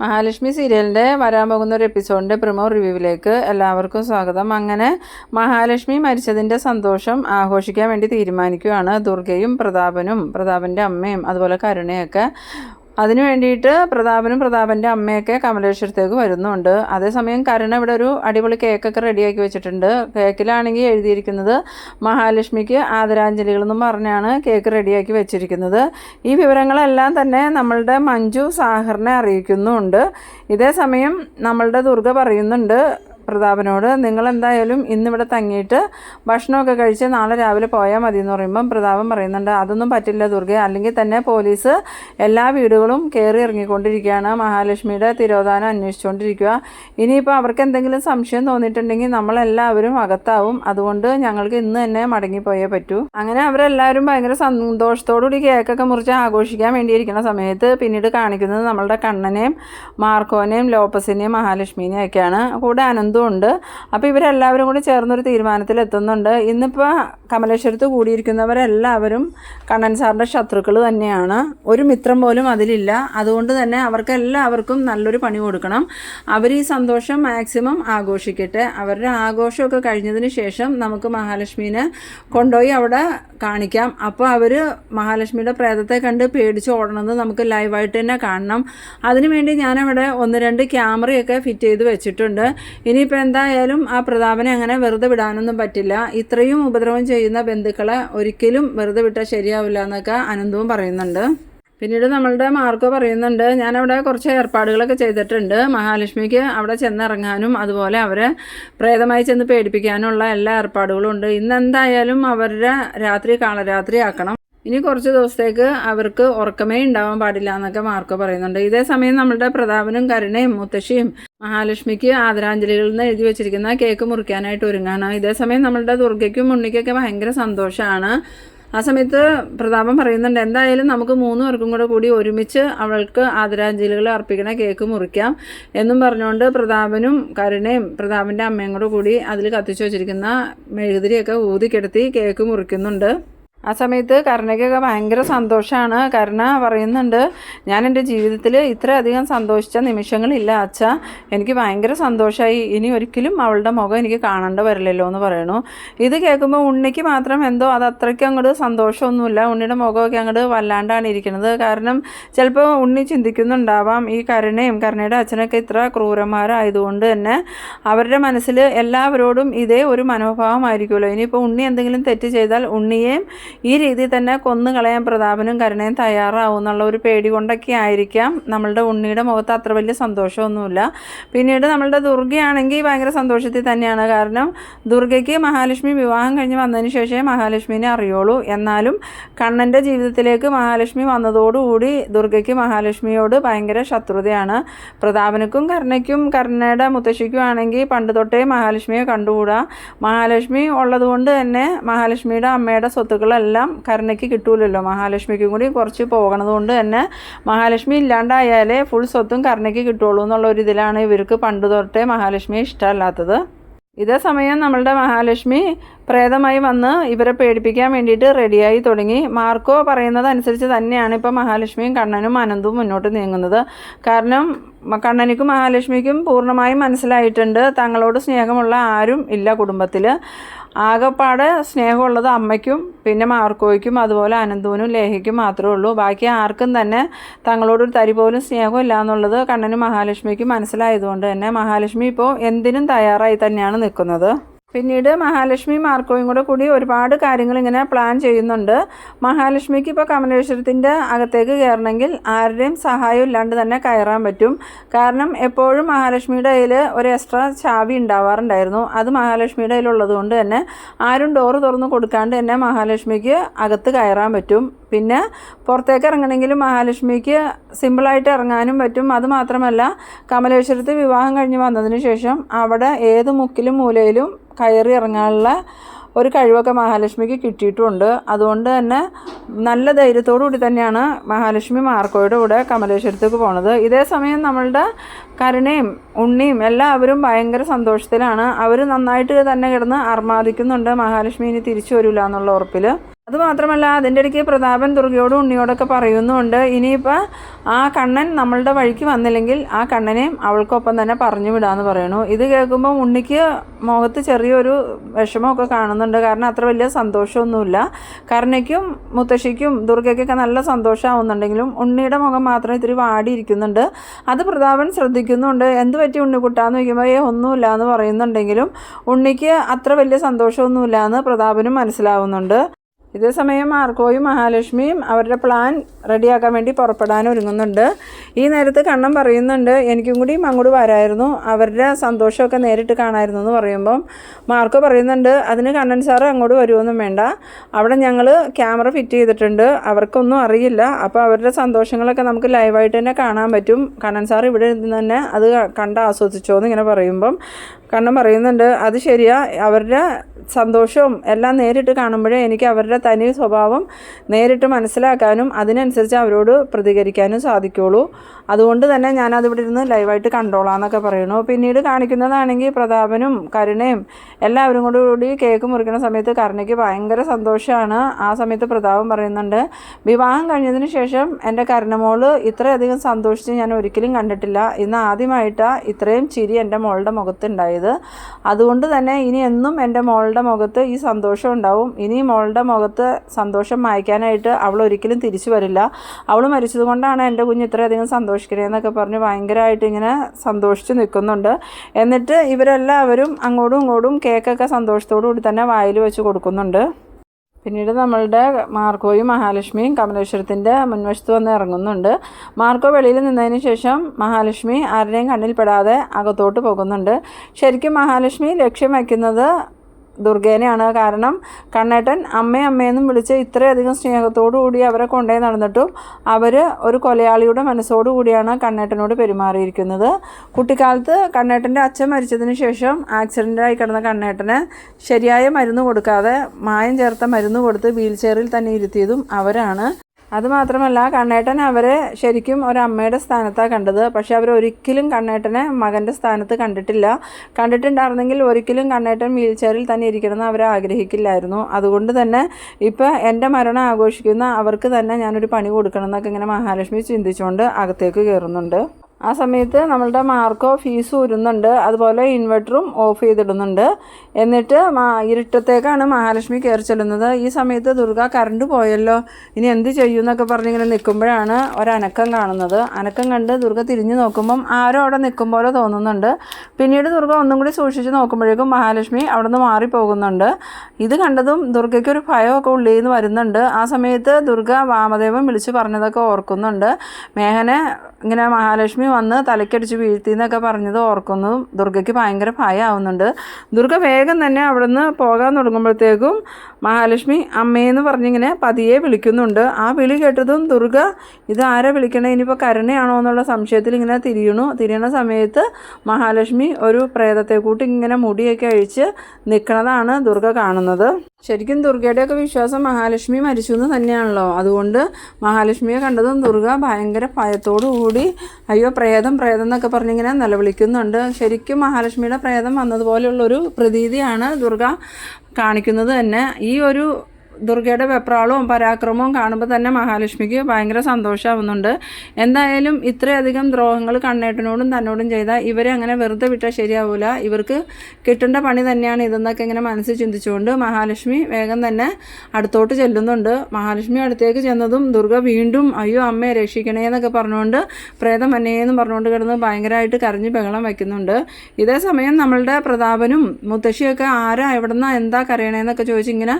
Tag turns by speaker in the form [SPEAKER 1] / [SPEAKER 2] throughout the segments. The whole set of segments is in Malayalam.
[SPEAKER 1] മഹാലക്ഷ്മി സീരിയലിന്റെ വരാൻ പോകുന്ന ഒരു എപ്പിസോഡിന്റെ പ്രമോ റിവ്യൂവിലേക്ക് എല്ലാവർക്കും സ്വാഗതം. അങ്ങനെ മഹാലക്ഷ്മി മരിച്ചതിന്റെ സന്തോഷം ആഘോഷിക്കാൻ വേണ്ടി തീരുമാനിക്കുകയാണ് ദുർഗയും പ്രതാപനും. പ്രതാപന്റെ അമ്മയും അതുപോലെ കരുണയൊക്കെ അതിനു വേണ്ടിയിട്ട് പ്രതാപനും പ്രതാപന്റെ അമ്മയൊക്കെ കമലേശ്വരത്തേക്ക് വരുന്നുണ്ട്. അതേസമയം കരുണ ഇവിടെ ഒരു അടിപൊളി കേക്കൊക്കെ റെഡിയാക്കി വെച്ചിട്ടുണ്ട്. കേക്കിലാണെങ്കിൽ എഴുതിയിരിക്കുന്നത് മഹാലക്ഷ്മിക്ക് ആദരാഞ്ജലികൾ എന്നും പറഞ്ഞാണ് കേക്ക് റെഡിയാക്കി വെച്ചിരിക്കുന്നത്. ഈ വിവരങ്ങളെല്ലാം തന്നെ നമ്മളുടെ മഞ്ജു സാഹറിനെ അറിയിക്കുന്നുമുണ്ട് ഇതേസമയം നമ്മളുടെ ദുർഗ പറയുന്നുണ്ട് പ്രതാപനോട് നിങ്ങൾ എന്തായാലും ഇന്നിവിടെ തങ്ങിയിട്ട് ഭക്ഷണമൊക്കെ കഴിച്ച് നാളെ രാവിലെ പോയാൽ മതി എന്ന് പറയുമ്പം പ്രതാപൻ പറയുന്നുണ്ട് അതൊന്നും പറ്റില്ല ദുർഗ അല്ലെങ്കിൽ തന്നെ പോലീസ് എല്ലാ വീടുകളും കയറി ഇറങ്ങിക്കൊണ്ടിരിക്കുകയാണ്. മഹാലക്ഷ്മിയുടെ തിരോധാനം അന്വേഷിച്ചുകൊണ്ടിരിക്കുക. ഇനിയിപ്പോൾ അവർക്ക് എന്തെങ്കിലും സംശയം തോന്നിയിട്ടുണ്ടെങ്കിൽ നമ്മളെല്ലാവരും അകത്താവും. അതുകൊണ്ട് ഞങ്ങൾക്ക് ഇന്ന് തന്നെ മടങ്ങിപ്പോയേ പറ്റൂ. അങ്ങനെ അവരെല്ലാവരും ഭയങ്കര സന്തോഷത്തോടുകൂടി കേക്കൊക്കെ മുറിച്ച് ആഘോഷിക്കാൻ വേണ്ടിയിരിക്കുന്ന സമയത്ത് പിന്നീട് കാണിക്കുന്നത് നമ്മളുടെ കണ്ണനെയും മാർക്കോനെയും ലോപ്പസിനെയും മഹാലക്ഷ്മിനെയും ഒക്കെയാണ്. കൂടെ അനന്തും ഉണ്ട് അപ്പോൾ ഇവരെല്ലാവരും കൂടി ചേർന്നൊരു തീരുമാനത്തിൽ എത്തുന്നുണ്ട് ഇന്നിപ്പോൾ കമലേശ്വരത്ത് കൂടിയിരിക്കുന്നവരെല്ലാവരും കണ്ണൻ സാറിന്റെ ശത്രുക്കൾ തന്നെയാണ്. ഒരു മിത്രം പോലും അതിലില്ല. അതുകൊണ്ട് തന്നെ അവർക്ക് എല്ലാവർക്കും നല്ലൊരു പണി കൊടുക്കണം. അവർ ഈ സന്തോഷം മാക്സിമം ആഘോഷിക്കട്ടെ. അവരുടെ ആഘോഷമൊക്കെ കഴിഞ്ഞതിന് ശേഷം നമുക്ക് മഹാലക്ഷ്മീനെ കൊണ്ടുപോയി അവിടെ കാണിക്കാം. അപ്പോൾ അവർ മഹാലക്ഷ്മിയുടെ പ്രേതത്തെ കണ്ട് പേടിച്ച് ഓടണമെന്ന് നമുക്ക് ലൈവായിട്ട് തന്നെ കാണണം. അതിനുവേണ്ടി ഞാനവിടെ ഒന്ന് രണ്ട് ക്യാമറയൊക്കെ ഫിറ്റ് ചെയ്ത് വെച്ചിട്ടുണ്ട്. ഇനിയിപ്പോൾ എന്തായാലും ആ പ്രതാപനെ അങ്ങനെ വെറുതെ വിടാനൊന്നും പറ്റില്ല. ഇത്രയും ഉപദ്രവം ചെയ്യുന്ന ബന്ധുക്കളെ ഒരിക്കലും വെറുതെ വിട്ടാൽ ശരിയാവില്ല എന്നൊക്കെ അനന്തവും പറയുന്നുണ്ട്. പിന്നീട് നമ്മളുടെ മാർക്കോ പറയുന്നുണ്ട് ഞാനവിടെ കുറച്ച് ഏർപ്പാടുകളൊക്കെ ചെയ്തിട്ടുണ്ട്. മഹാലക്ഷ്മിക്ക് അവിടെ ചെന്നിറങ്ങാനും അതുപോലെ അവരെ പ്രേതമായി ചെന്ന് പേടിപ്പിക്കാനുള്ള എല്ലാ ഏർപ്പാടുകളും ഉണ്ട്. ഇന്ന് എന്തായാലും അവരുടെ രാത്രി കാളരാത്രി ആക്കണം. ഇനി കുറച്ച് ദിവസത്തേക്ക് അവർക്ക് ഉറക്കമേ ഉണ്ടാവാൻ പാടില്ല എന്നൊക്കെ മാർക്കോ പറയുന്നുണ്ട്. ഇതേ സമയം നമ്മളുടെ പ്രതാപനും കരുണയും മുത്തശ്ശിയും മഹാലക്ഷ്മിക്ക് ആദരാഞ്ജലികളിൽ നിന്ന് എഴുതി വെച്ചിരിക്കുന്ന കേക്ക് മുറിക്കാനായിട്ട് ഒരുങ്ങാണ്. ഇതേ സമയം നമ്മളുടെ ദുർഗയ്ക്കും ഉണ്ണിക്കൊക്കെ ഭയങ്കര സന്തോഷമാണ്. ആ സമയത്ത് പ്രതാപം പറയുന്നുണ്ട് എന്തായാലും നമുക്ക് മൂന്ന് പേർക്കും കൂടെ കൂടി ഒരുമിച്ച് അവൾക്ക് ആദരാഞ്ജലികൾ അർപ്പിക്കണ കേക്ക് മുറിക്കാം എന്നും പറഞ്ഞുകൊണ്ട് പ്രതാപനും കരുണയും പ്രതാപന്റെ അമ്മയും കൂടെ കൂടി അതിൽ കത്തിച്ചു വെച്ചിരിക്കുന്ന മെഴുകുതിരിയൊക്കെ ഊതിക്കെടുത്തി കേക്ക് മുറിക്കുന്നുണ്ട്. ആ സമയത്ത് കരുണയ്ക്കൊക്കെ ഭയങ്കര സന്തോഷമാണ് കരുണ പറയുന്നുണ്ട് ഞാൻ എന്റെ ജീവിതത്തിൽ ഇത്രയധികം സന്തോഷിച്ച നിമിഷങ്ങളില്ല അച്ഛ. എനിക്ക് ഭയങ്കര സന്തോഷമായി ഇനി ഒരിക്കലും അവളുടെ മുഖം എനിക്ക് കാണേണ്ട വരില്ലല്ലോ എന്ന് പറയണു ഇത് കേൾക്കുമ്പോൾ ഉണ്ണിക്ക് മാത്രം എന്തോ അത് അത്രയ്ക്ക് അങ്ങോട്ട് സന്തോഷമൊന്നുമില്ല. ഉണ്ണിയുടെ മുഖമൊക്കെ അങ്ങോട്ട് വല്ലാണ്ടാണ് ഇരിക്കുന്നത്. കാരണം ചിലപ്പോൾ ഉണ്ണി ചിന്തിക്കുന്നുണ്ടാവാം ഈ കരുണയും കരുണയുടെ അച്ഛനൊക്കെ ഇത്ര ക്രൂരന്മാരായതുകൊണ്ട് തന്നെ അവരുടെ മനസ്സിൽ എല്ലാവരോടും ഇതേ ഒരു മനോഭാവമായിരിക്കുമല്ലോ. ഇനിയിപ്പോൾ ഉണ്ണി എന്തെങ്കിലും തെറ്റ് ചെയ്താൽ ഉണ്ണിയെയും ഈ രീതിയിൽ തന്നെ കൊന്നു കളയാൻ പ്രതാപനും കരുണയും തയ്യാറാവും എന്നുള്ള ഒരു പേടി കൊണ്ടൊക്കെ ആയിരിക്കാം. നമ്മളുടെ ഉണ്ണിയുടെ മുഖത്ത് അത്ര വലിയ സന്തോഷമൊന്നുമില്ല. പിന്നീട് നമ്മളുടെ ദുർഗയാണെങ്കിൽ ഭയങ്കര സന്തോഷത്തിൽ തന്നെയാണ്. കാരണം ദുർഗയ്ക്ക് മഹാലക്ഷ്മി വിവാഹം കഴിഞ്ഞ് വന്നതിന് ശേഷമേ മഹാലക്ഷ്മിനെ അറിയുള്ളൂ. എന്നാലും കണ്ണന്റെ ജീവിതത്തിലേക്ക് മഹാലക്ഷ്മി വന്നതോടുകൂടി ദുർഗയ്ക്ക് മഹാലക്ഷ്മിയോട് ഭയങ്കര ശത്രുതയാണ്. പ്രതാപനക്കും കരുണയ്ക്കും കരുണയുടെ മുത്തശ്ശിക്കും ആണെങ്കിൽ പണ്ട് തൊട്ടേ മഹാലക്ഷ്മിയെ കണ്ടുകൂടാ. മഹാലക്ഷ്മി ഉള്ളതുകൊണ്ട് തന്നെ മഹാലക്ഷ്മിയുടെ അമ്മയുടെ സ്വത്തുക്കളെല്ലാം കരുണയ്ക്ക് കിട്ടൂലല്ലോ. മഹാലക്ഷ്മിക്കും കൂടി കുറച്ച് പോകണത് കൊണ്ട് തന്നെ മഹാലക്ഷ്മി ഇല്ലാണ്ടായാലേ ഫുൾ സ്വത്തും കരുണയ്ക്ക് കിട്ടുള്ളൂ എന്നുള്ള ഒരു ഇതിലാണ് ഇവർക്ക് പണ്ട് തൊട്ടേ മഹാലക്ഷ്മി ഇഷ്ടമല്ലാത്തത്. ഇതേ സമയം നമ്മളുടെ മഹാലക്ഷ്മി പ്രേതമായി വന്ന് ഇവരെ പേടിപ്പിക്കാൻ വേണ്ടിയിട്ട് റെഡിയായി തുടങ്ങി. മാർക്കോ പറയുന്നത് അനുസരിച്ച് തന്നെയാണ് ഇപ്പോൾ മഹാലക്ഷ്മിയും കണ്ണനും അനന്തും മുന്നോട്ട് നീങ്ങുന്നത്. കാരണം കണ്ണനിക്കും മഹാലക്ഷ്മിക്കും പൂർണമായും മനസ്സിലായിട്ടുണ്ട്. തങ്ങളോട് സ്നേഹമുള്ള ആരും ഇല്ല കുടുംബത്തിൽ ആകെപ്പാടെ സ്നേഹമുള്ളത് അമ്മയ്ക്കും പിന്നെ മാർക്കോയ്ക്കും അതുപോലെ അനന്തുവിനും ലേഹയ്ക്കും മാത്രമേ ഉള്ളൂ. ബാക്കി ആർക്കും തന്നെ തങ്ങളോടൊരു തരി പോലും സ്നേഹമില്ല എന്നുള്ളത് കണ്ണനും മഹാലക്ഷ്മിക്കും മനസ്സിലായതുകൊണ്ട് തന്നെ മഹാലക്ഷ്മി ഇപ്പോൾ എന്തിനും തയ്യാറായി തന്നെയാണ് നിൽക്കുന്നത്. പിന്നീട് മഹാലക്ഷ്മി മാർക്കോയും കൂടെ കൂടി ഒരുപാട് കാര്യങ്ങൾ ഇങ്ങനെ പ്ലാൻ ചെയ്യുന്നുണ്ട്. മഹാലക്ഷ്മിക്ക് ഇപ്പോൾ കമലേശ്വരത്തിന്റെ അകത്തേക്ക് കയറണമെങ്കിൽ ആരുടെയും സഹായം ഇല്ലാണ്ട് തന്നെ കയറാൻ പറ്റും. കാരണം എപ്പോഴും മഹാലക്ഷ്മിയുടെ കയ്യിൽ ഒരു എക്സ്ട്രാ ചാവി ഉണ്ടാവാറുണ്ടായിരുന്നു. അത് മഹാലക്ഷ്മിയുടെ കയ്യിലുള്ളത് കൊണ്ട് തന്നെ ആരും ഡോറ് തുറന്ന് കൊടുക്കാണ്ട് തന്നെ മഹാലക്ഷ്മിക്ക് അകത്ത് കയറാൻ പറ്റും. പിന്നെ പുറത്തേക്ക് ഇറങ്ങണമെങ്കിലും മഹാലക്ഷ്മിക്ക് സിമ്പിളായിട്ട് ഇറങ്ങാനും പറ്റും. അതുമാത്രമല്ല കമലേശ്വരത്ത് വിവാഹം കഴിഞ്ഞ് വന്നതിന് ശേഷം അവിടെ ഏത് മുക്കിലും മൂലയിലും കയറി ഇറങ്ങാനുള്ള ഒരു കഴിവൊക്കെ മഹാലക്ഷ്മിക്ക് കിട്ടിയിട്ടുമുണ്ട് അതുകൊണ്ട് തന്നെ നല്ല ധൈര്യത്തോടു കൂടി തന്നെയാണ് മഹാലക്ഷ്മി മാർക്കോയുടെ കൂടെ കമലേശ്വരത്തേക്ക് പോണത്. ഇതേ സമയം നമ്മളുടെ കരുണയും ഉണ്ണിയും എല്ലാവരും ഭയങ്കര സന്തോഷത്തിലാണ്. അവർ നന്നായിട്ട് തന്നെ കിടന്ന് അർമാദിക്കുന്നുണ്ട് മഹാലക്ഷ്മി ഇനി തിരിച്ചു വരില്ല എന്നുള്ള ഉറപ്പിൽ അത് മാത്രമല്ല അതിന്റെ ഇടയ്ക്ക് പ്രതാപൻ ദുർഗയോടും ഉണ്ണിയോടൊക്കെ പറയുന്നുമുണ്ട് ഇനിയിപ്പോൾ ആ കണ്ണൻ നമ്മളുടെ വഴിക്ക് വന്നില്ലെങ്കിൽ ആ കണ്ണനെയും അവൾക്കൊപ്പം തന്നെ പറഞ്ഞു വിടാമെന്ന് പറയണു. ഇത് കേൾക്കുമ്പോൾ ഉണ്ണിക്ക് മുഖത്ത് ചെറിയൊരു വിഷമമൊക്കെ കാണുന്നുണ്ട്. കാരണം അത്ര വലിയ സന്തോഷമൊന്നുമില്ല. കരുണയ്ക്കും മുത്തശ്ശിക്കും ദുർഗയ്ക്കൊക്കെ നല്ല സന്തോഷമാവുന്നുണ്ടെങ്കിലും ഉണ്ണിയുടെ മുഖം മാത്രം ഇത്തിരി വാടിയിരിക്കുന്നുണ്ട്. അത് പ്രതാപൻ ശ്രദ്ധിക്കുന്നുണ്ട്. എന്ത് പറ്റി ഉണ്ണിക്കുട്ടാന്ന് ചോദിക്കുമ്പോൾ ഏ ഒന്നുമില്ല എന്ന് പറയുന്നുണ്ടെങ്കിലും ഉണ്ണിക്ക് അത്ര വലിയ സന്തോഷമൊന്നുമില്ല എന്ന് പ്രതാപനും മനസ്സിലാവുന്നുണ്ട്. ഇതേ സമയം മാർക്കോയും മഹാലക്ഷ്മിയും അവരുടെ പ്ലാൻ റെഡിയാക്കാൻ വേണ്ടി പുറപ്പെടാൻ ഒരുങ്ങുന്നുണ്ട്. ഈ നേരത്ത് കണ്ണൻ പറയുന്നുണ്ട് എനിക്കും കൂടി അങ്ങോട്ട് വരായിരുന്നു. അവരുടെ സന്തോഷമൊക്കെ നേരിട്ട് കാണായിരുന്നു എന്ന് പറയുമ്പം മാർക്കോ പറയുന്നുണ്ട് അതിന് കണ്ണൻ സാറ് അങ്ങോട്ട് വരുമൊന്നും വേണ്ട. അവിടെ ഞങ്ങൾ ക്യാമറ ഫിറ്റ് ചെയ്തിട്ടുണ്ട്. അവർക്കൊന്നും അറിയില്ല. അപ്പോൾ അവരുടെ സന്തോഷങ്ങളൊക്കെ നമുക്ക് ലൈവായിട്ട് തന്നെ കാണാൻ പറ്റും. കണ്ണൻ സാർ ഇവിടെ ഇരുന്ന് തന്നെ അത് കണ്ട് ആസ്വദിച്ചോ എന്ന് ഇങ്ങനെ പറയുമ്പം കണ്ണൻ പറയുന്നുണ്ട് അത് ശരിയാ. അവരുടെ സന്തോഷവും എല്ലാം നേരിട്ട് കാണുമ്പോഴേ എനിക്ക് അവരുടെ തനി സ്വഭാവം നേരിട്ട് മനസ്സിലാക്കാനും അതിനനുസരിച്ച് അവരോട് പ്രതികരിക്കാനും സാധിക്കുള്ളൂ. അതുകൊണ്ട് തന്നെ ഞാനത് ഇവിടെ ഇരുന്ന് ലൈവായിട്ട് കണ്ടോളാം എന്നൊക്കെ പറയണു പിന്നീട് കാണിക്കുന്നതാണെങ്കിൽ പ്രതാപനും കരുണയും എല്ലാവരും കൂടി കൂടി കേക്ക് മുറിക്കുന്ന സമയത്ത് കരുണയ്ക്ക് ഭയങ്കര സന്തോഷമാണ്. ആ സമയത്ത് പ്രതാപം പറയുന്നുണ്ട് വിവാഹം കഴിഞ്ഞതിന് ശേഷം എന്റെ കരുണമോൾ ഇത്രയധികം സന്തോഷിച്ച് ഞാൻ ഒരിക്കലും കണ്ടിട്ടില്ല. ഇന്ന് ആദ്യമായിട്ടാണ് ഇത്രയും ചിരി എന്റെ മോളുടെ മുഖത്തുണ്ടായത് അതുകൊണ്ട് തന്നെ ഇനി എന്നും എന്റെ മോളുടെ മുഖത്ത് ഈ സന്തോഷം ഉണ്ടാവും. ഇനി മോളുടെ മുഖത്ത് സന്തോഷം മായ്ക്കാനായിട്ട് അവൾ ഒരിക്കലും തിരിച്ചു വരില്ല. അവൾ മരിച്ചതുകൊണ്ടാണ് എന്റെ കുഞ്ഞ് ഇത്രയധികം സന്തോഷിക്കണേന്നൊക്കെ പറഞ്ഞ് ഭയങ്കരമായിട്ട് ഇങ്ങനെ സന്തോഷിച്ച് നിൽക്കുന്നുണ്ട്. എന്നിട്ട് ഇവരെല്ലാവരും അങ്ങോട്ടും ഇങ്ങോട്ടും കേക്കൊക്കെ സന്തോഷത്തോടു കൂടി തന്നെ വായിൽ വെച്ച് കൊടുക്കുന്നുണ്ട്. പിന്നീട് നമ്മളുടെ മാർക്കോയും മഹാലക്ഷ്മിയും കമലേശ്വരത്തിന്റെ മുൻവശത്ത് വന്ന് ഇറങ്ങുന്നുണ്ട്. മാർക്കോ വെളിയിൽ നിന്നതിന് ശേഷം മഹാലക്ഷ്മി ആരുടെയും കണ്ണിൽപ്പെടാതെ അകത്തോട്ട് പോകുന്നുണ്ട്. ശരിക്കും മഹാലക്ഷ്മി ലക്ഷ്യം വയ്ക്കുന്നത് ദുർഗേനെയാണ്. കാരണം കണ്ണേട്ടൻ അമ്മേ അമ്മയെന്നും വിളിച്ച് ഇത്രയധികം സ്നേഹത്തോടു കൂടി അവരെ കൊണ്ടേ നടന്നിട്ടും അവർ ഒരു കൊലയാളിയുടെ മനസ്സോടു കൂടിയാണ് കണ്ണേട്ടനോട് പെരുമാറിയിരിക്കുന്നത്. കുട്ടിക്കാലത്ത് കണ്ണേട്ടന്റെ അച്ഛൻ മരിച്ചതിന് ശേഷം ആക്സിഡന്റായി കിടന്ന കണ്ണേട്ടന് ശരിയായ മരുന്ന് കൊടുക്കാതെ മായം ചേർത്ത മരുന്ന് കൊടുത്ത് വീൽ ചെയറിൽ തന്നെ ഇരുത്തിയതും അവരാണ്. അതുമാത്രമല്ല കണ്ണേട്ടൻ അവരെ ശരിക്കും ഒരമ്മയുടെ സ്ഥാനത്താണ് കണ്ടത്. പക്ഷേ അവർ ഒരിക്കലും കണ്ണേട്ടനെ മകന്റെ സ്ഥാനത്ത് കണ്ടിട്ടില്ല. കണ്ടിട്ടുണ്ടായിരുന്നെങ്കിൽ ഒരിക്കലും കണ്ണേട്ടൻ വീൽ ചെയറിൽ തന്നെ ഇരിക്കണമെന്ന് അവർ ആഗ്രഹിക്കില്ലായിരുന്നു. അതുകൊണ്ട് തന്നെ ഇപ്പോൾ എന്റെ മരണം ആഘോഷിക്കുന്ന അവർക്ക് തന്നെ ഞാനൊരു പണി കൊടുക്കണം എന്നൊക്കെ ഇങ്ങനെ മഹാലക്ഷ്മി ചിന്തിച്ചുകൊണ്ട് അകത്തേക്ക് കയറുന്നുണ്ട് ആ സമയത്ത് നമ്മളുടെ മാർക്കോ ഫീസ് ഊരുന്നുണ്ട്. അതുപോലെ ഇൻവെർട്ടറും ഓഫ് ചെയ്തിടുന്നുണ്ട്. എന്നിട്ട് മാ ഇരുട്ടത്തേക്കാണ് മഹാലക്ഷ്മി കയറി ചെല്ലുന്നത്. ഈ സമയത്ത് ദുർഗ കറണ്ട് പോയല്ലോ. ഇനി എന്ത് ചെയ്യും എന്നൊക്കെ പറഞ്ഞിങ്ങനെ നിൽക്കുമ്പോഴാണ് ഒരനക്കം കാണുന്നത്. അനക്കം കണ്ട് ദുർഗ തിരിഞ്ഞു നോക്കുമ്പം ആരോ അവിടെ നിൽക്കും പോലെ തോന്നുന്നുണ്ട്. പിന്നീട് ദുർഗ ഒന്നും കൂടി സൂക്ഷിച്ച് നോക്കുമ്പോഴേക്കും മഹാലക്ഷ്മി അവിടെ നിന്ന് മാറിപ്പോകുന്നുണ്ട്. ഇത് കണ്ടതും ദുർഗയ്ക്ക് ഒരു ഭയമൊക്കെ ഉള്ളിൽ നിന്ന് വരുന്നുണ്ട്. ആ സമയത്ത് ദുർഗ വാമദേവൻ വിളിച്ച് പറഞ്ഞതൊക്കെ ഓർക്കുന്നുണ്ട്. മേഹനെ ഇങ്ങനെ മഹാലക്ഷ്മി വന്ന് തലക്കടിച്ച് വീഴ്ത്തി എന്നൊക്കെ പറഞ്ഞത് ഓർക്കുന്നു. ദുർഗയ്ക്ക് ഭയങ്കര ഭയമാവുന്നുണ്ട് ദുർഗ വേഗം തന്നെ അവിടുന്ന് പോകാൻ തുടങ്ങുമ്പോഴത്തേക്കും മഹാലക്ഷ്മി അമ്മയെന്ന് പറഞ്ഞിങ്ങനെ പതിയെ വിളിക്കുന്നുണ്ട്. ആ വിളി കേട്ടതും ദുർഗ ഇത് ആരെ വിളിക്കണേ? ഇനിയിപ്പോൾ കരുണയാണോ എന്നുള്ള സംശയത്തിൽ ഇങ്ങനെ തിരിയണു തിരിയണ സമയത്ത് മഹാലക്ഷ്മി ഒരു പ്രേതത്തെ കൂട്ടി ഇങ്ങനെ മുടിയൊക്കെ അഴിച്ച് നിൽക്കണതാണ് ദുർഗ കാണുന്നത്. ശരിക്കും ദുർഗയുടെയൊക്കെ വിശ്വാസം മഹാലക്ഷ്മി മരിച്ചു എന്ന് തന്നെയാണല്ലോ. അതുകൊണ്ട് മഹാലക്ഷ്മിയെ കണ്ടതും ദുർഗ ഭയങ്കര ഭയത്തോടു കൂടി അയ്യോ പ്രേതം പ്രേതം എന്നൊക്കെ പറഞ്ഞിങ്ങനെ നിലവിളിക്കുന്നുണ്ട്. ശരിക്കും മഹാലക്ഷ്മിയുടെ പ്രേതം വന്നതുപോലെയുള്ളൊരു പ്രതീതിയാണ് ദുർഗ കാണിക്കുന്നത് തന്നെ. ഈ ഒരു ദുർഗയുടെ വെപ്രാളവും പരാക്രമവും കാണുമ്പോൾ തന്നെ മഹാലക്ഷ്മിക്ക് ഭയങ്കര സന്തോഷമാവുന്നുണ്ട് എന്തായാലും ഇത്രയധികം ദ്രോഹങ്ങൾ കണ്ണേട്ടനോടും തന്നോടും ചെയ്താൽ ഇവരെ അങ്ങനെ വെറുതെ വിട്ടാൽ ശരിയാവില്ല ഇവർക്ക് കിട്ടേണ്ട പണി തന്നെയാണ് ഇതെന്നൊക്കെ ഇങ്ങനെ മനസ്സിൽ ചിന്തിച്ചുകൊണ്ട് മഹാലക്ഷ്മി വേഗം തന്നെ അടുത്തോട്ട് ചെല്ലുന്നുണ്ട്. മഹാലക്ഷ്മി അടുത്തേക്ക് ചെന്നതും ദുർഗ വീണ്ടും അയ്യോ അമ്മയെ രക്ഷിക്കണേ എന്നൊക്കെ പറഞ്ഞുകൊണ്ട് പ്രേതം അന്നേന്ന് പറഞ്ഞുകൊണ്ട് കിടന്ന് ഭയങ്കരമായിട്ട് കരഞ്ഞ് ബഹളം വയ്ക്കുന്നുണ്ട് ഇതേ സമയം നമ്മളുടെ പ്രതാപനും മുത്തശ്ശിയൊക്കെ ആരാ എവിടെന്നാ എന്താ കരയണേന്നൊക്കെ ചോദിച്ച് ഇങ്ങനെ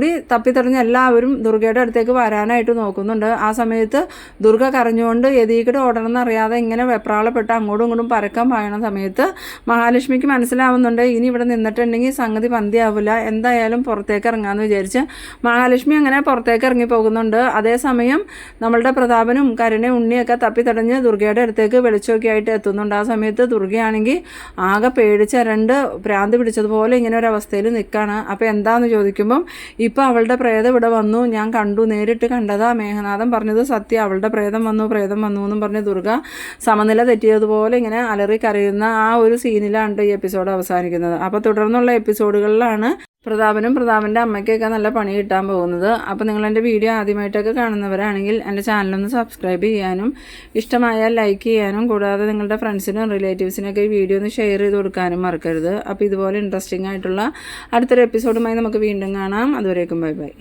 [SPEAKER 1] കൂടി തപ്പിത്തടഞ്ഞ് എല്ലാവരും ദുർഗയുടെ അടുത്തേക്ക് വരാനായിട്ട് നോക്കുന്നുണ്ട്. ആ സമയത്ത് ദുർഗ കരഞ്ഞുകൊണ്ട് യതീക്കിട്ട് ഓടണമെന്ന് അറിയാതെ ഇങ്ങനെ വെപ്രാളപ്പെട്ട് അങ്ങോട്ടും ഇങ്ങോട്ടും പരക്കാൻ പായണ സമയത്ത് മഹാലക്ഷ്മിക്ക് മനസ്സിലാവുന്നുണ്ട് ഇനി ഇവിടെ നിന്നിട്ടുണ്ടെങ്കിൽ സംഗതി പന്തിയാവില്ല. എന്തായാലും പുറത്തേക്ക് ഇറങ്ങാമെന്ന് വിചാരിച്ച് മഹാലക്ഷ്മി അങ്ങനെ പുറത്തേക്ക് ഇറങ്ങി പോകുന്നുണ്ട് അതേസമയം നമ്മളുടെ പ്രതാപനും കരുണയും ഉണ്ണിയൊക്കെ തപ്പിത്തടഞ്ഞ് ദുർഗയുടെ അടുത്തേക്ക് വെളിച്ചമൊക്കെ ആയിട്ട് എത്തുന്നുണ്ട്. ആ സമയത്ത് ദുർഗയാണെങ്കിൽ ആകെ പേടിച്ചരണ്ട് ഭ്രാന്ത് പിടിച്ചതുപോലെ ഇങ്ങനെ ഒരു അവസ്ഥയിൽ നിൽക്കുകയാണ് അപ്പോൾ എന്താണെന്ന് ചോദിക്കുമ്പം ഇപ്പോൾ അവളുടെ പ്രേതം ഇവിടെ വന്നു. ഞാൻ കണ്ടു. നേരിട്ട് കണ്ടതാ മേഘനാഥൻ പറഞ്ഞത് സത്യം. അവളുടെ പ്രേതം വന്നു പ്രേതം വന്നു എന്നും പറഞ്ഞ് ദുർഗ സമനില തെറ്റിയതുപോലെ ഇങ്ങനെ അലറി കരയുന്ന ആ ഒരു സീനിലാണ് ഈ എപ്പിസോഡ് അവസാനിക്കുന്നത്. അപ്പോൾ തുടർന്നുള്ള എപ്പിസോഡുകളിലാണ് പ്രതാപനും പ്രതാപന്റെ അമ്മയ്ക്കൊക്കെ നല്ല പണി കിട്ടാൻ പോകുന്നത്. അപ്പോൾ നിങ്ങൾ എന്റെ വീഡിയോ ആദ്യമായിട്ടൊക്കെ കാണുന്നവരാണെങ്കിൽ എന്റെ ചാനലൊന്ന് സബ്സ്ക്രൈബ് ചെയ്യാനും ഇഷ്ടമായാൽ ലൈക്ക് ചെയ്യാനും കൂടാതെ നിങ്ങളുടെ ഫ്രണ്ട്സിനും റിലേറ്റീവ്സിനൊക്കെ ഈ വീഡിയോ ഒന്ന് ഷെയർ ചെയ്ത് കൊടുക്കാനും മറക്കരുത്. അപ്പോൾ ഇതുപോലെ ഇൻട്രസ്റ്റിംഗ് ആയിട്ടുള്ള അടുത്തൊരു എപ്പിസോഡുമായി നമുക്ക് വീണ്ടും കാണാം. അതുവരേക്കും ബൈ ബൈ